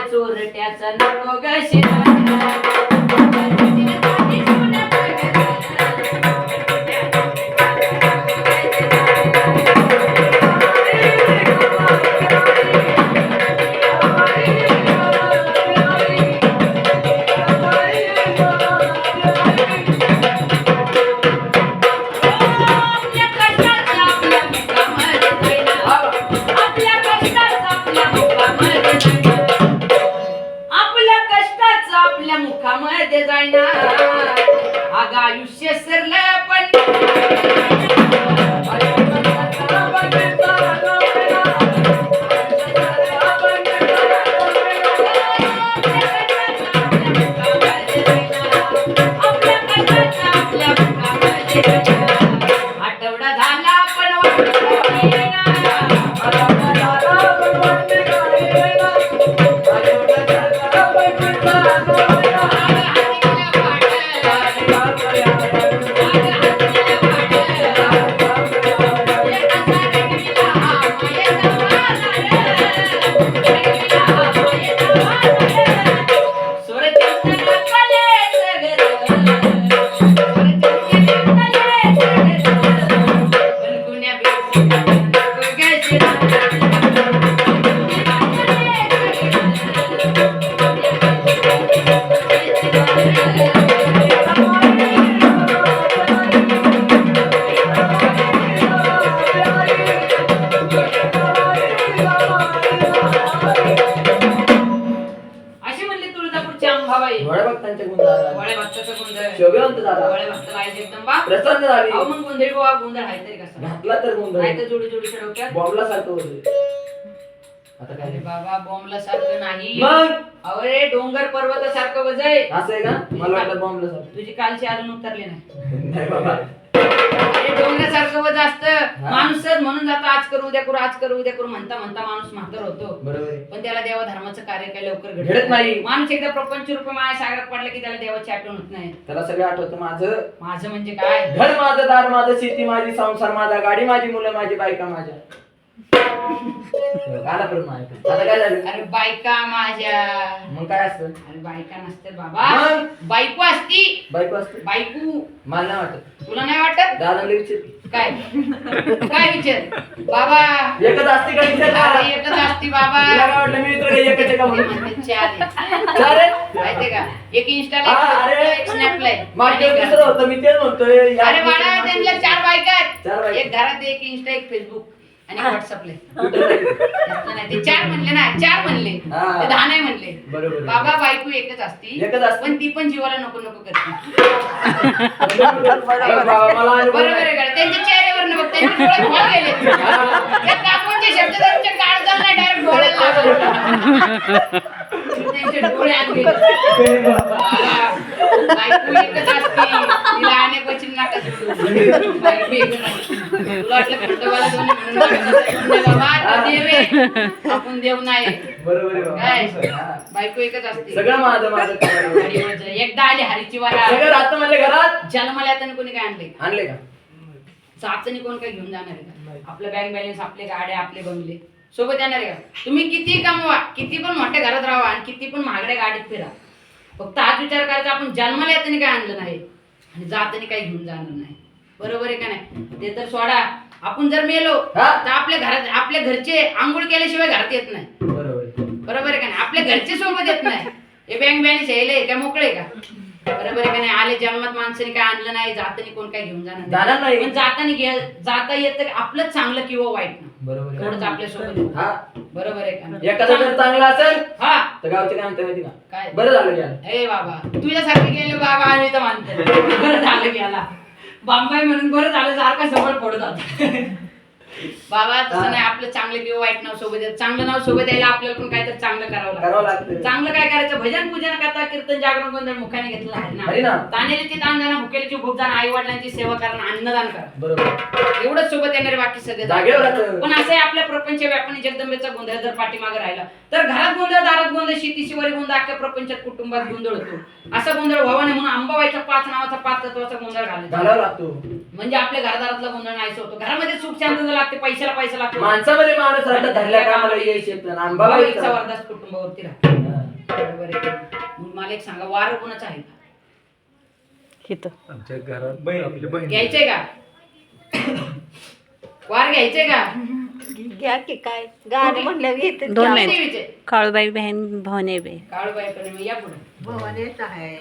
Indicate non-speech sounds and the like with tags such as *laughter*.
चोरट्याचा नको ग आपल्या मध्ये जाईना अग आयुष्य सरलं पण. आठवडा झाला पण Yeah. *laughs* झाला एकदम बा प्रसन्न झाली. अहो मग गोंधळी बाबा गोंधळ आहे तरी कसा? घातला तर नाही गुण तर जोडी जोडीच्या डोक्यात. बॉम्बला सारखं होते आता अरे काय बाबा बॉम्बला सारखं नाही. मग? अरे डोंगर पर्वतासारखं वजय. असं आहे का? मला वाटलं बॉम्बला सारखं. तुझी कालची अजून उतरली नाही. *laughs* नाही बाबा. अरे डोंगरासारखं वज असतं. माणूस म्हणून जातो आज करू उद्या करू आज करू उद्या करू म्हणता म्हणता माणूस म्हातार होतो. बरोबर आहे. पण त्याला देवा धर्माचं कार्य काही लवकर घडत नाही. माणूस एकदा प्रपंच रूपे माझ्या सागरात पडला की त्याला देवाची आठवण होत नाही. त्याला सगळं आठवतं माझं. माझं म्हणजे काय? घर माझं दार माझं शेती माझी संसार माझा गाडी माझी मुलं माझी बायका माझ्या. परत. आता काय झालं अरे बायका माझ्या. मग काय असतं? अरे बायका नसतात बाबा. मग? बायको असती. बायको असते? बायको. मला नाही वाटत. तुला नाही वाटत? दादाला विचार काय? काय विचार बाबा. एकच असते का विचार अरे एकच असती बाबा. तुला काय वाटलं? मी एकच आहे का ते म्हणून म्हणते चार आहे. माहितीये का? एक इंस्टाला हा, अरे. एक स्नॅपला आहे. मागच्या दुसरं होतं मी तेच म्हणतोय. या अरे बाळा त्यांच्या चार बायका चार आहेत बायका. एक घरात एक इंस्टा एक फेसबुक आणि व्हॉट्सअपले नाही. ते चार म्हणले ना चार म्हणले हा. ते दहा नाही म्हणले बरोबर. बाबा बायको एकच असती एकच असते. पण ती पण जीवाला नको नको करते अरे बाबा, मला अनुभव बरोबर. आहे त्यांच्या चेहऱ्यावर बघ त्यांचे डोळे खोल गेले त्या काकूंचे शब्द त्यांच्या काळ चालला डायरेक्ट डोळ्याला लागला. *laughs* आपण देव नाही काय बायको एकच असते सगळं माझं माझं एकदा आली हरीची वारा सगळं राहतं माझ्या घरात? जन्माला त्याने कोणी काय आणले आणले का? चाचणी कोण काय घेऊन जाणार आहे? आपलं बँक बॅलन्स आपले गाड्या आपले बंगले. सोबत येणार आहे का? तुम्ही किती कमवा किती पण मोठ्या घरात राहा आणि किती पण महागड्या गाडीत फिरा. फक्त हाच विचार करायचा आपण जन्माला येताना काय आणलं नाही आणि जाताना काही घेऊन जाणार नाही. बरोबर आहे का नाही? ते तर सोडा. आपण जर मेलो. तर आपल्या घरात आपल्या घरचे आंघोळ केल्याशिवाय घरात येत नाही. बरोबर आहे. बरोबर आहे का नाही? आपल्या घरचे सोबत येत नाही. हे बँक बॅलन्स यायले काय मोकळे का? बरोबर आहे का नाही? आले जन्मात माणसाने काय आणलं नाही जाताना कोण काय घेऊन जाणार जाणार नाही. पण जाताना घे जाता येत आपलं चांगलं किंवा वाईट ना. बरोबर आहे. तेवढंच आपल्यासोबत येतं. हा. बरोबर आहे का नाही? एखादा जर चांगला असेल हा. तर गावचे काय म्हणते माहिती का? काय? बरं झालं घ्या हे बाबा तुझ्यासारखे गेले बाबा आम्ही तर मानतो. बरं झालं गेला बांबाई म्हणून बरं झालं सारखा समोर पडत होता बाबा तसं नाही आपलं चांगलं किंवा वाईट नाव सोबत येतं. चांगलं नाव सोबत यायला आपल्याला पण काहीतरी चांगलं करावं लागतं. करावं लागतं. चांगलं काय करायचं? भजन पूजन करता कीर्तन जागरण गोंधळ मुखाने घेतलं आहे हरी ना ना. तानेले ती दान जाणं भुकेलीची भूक जाणं आई वडिलांची सेवा करणं अन्नदान करा बरोबर. एवढंच सोबत येणारे बाकी सगळे जागेवर राहतं. पण असं आहे आपल्या प्रपंच व्यापाने जगदंबेचा गोंधळ जर पाठीमागे राहिला तर घरात गोंधळ दारात गोंधळ शेती शिवारी गोंधळ अख्ख्या प्रपंचात कुटुंबात गोंधळ होतो. असा गोंधळ व्हावा नाही म्हणून अंबाबाईचा पाच नावाचा पाच तत्वाचा गोंधळ घालायचा घालावं लागतो. म्हणजे आपल्या घरदारातला गोंधळ नाहीच होतो. घरामध्ये सुख शांतता लागते पैसा पैशाला पैसा लागतो. माणसामध्ये माणूस राहता धरल्या कामाला यश येतं आणि बघा भाविकचा इथं. वरदास कुटुंबावरती राहतो. बरोबर आहे मग मला एक सांगा वार कोणाचं आहे? का इथं आमच्या घरात आपली बहीण घ्यायचंय का? वार घ्यायचंय का? घ्या की काय? गाणं म्हणलं घेते दोन नाही काळूबाई बहीण भावने बाई काळूबाई पण या पुढे. भवानीच आहे.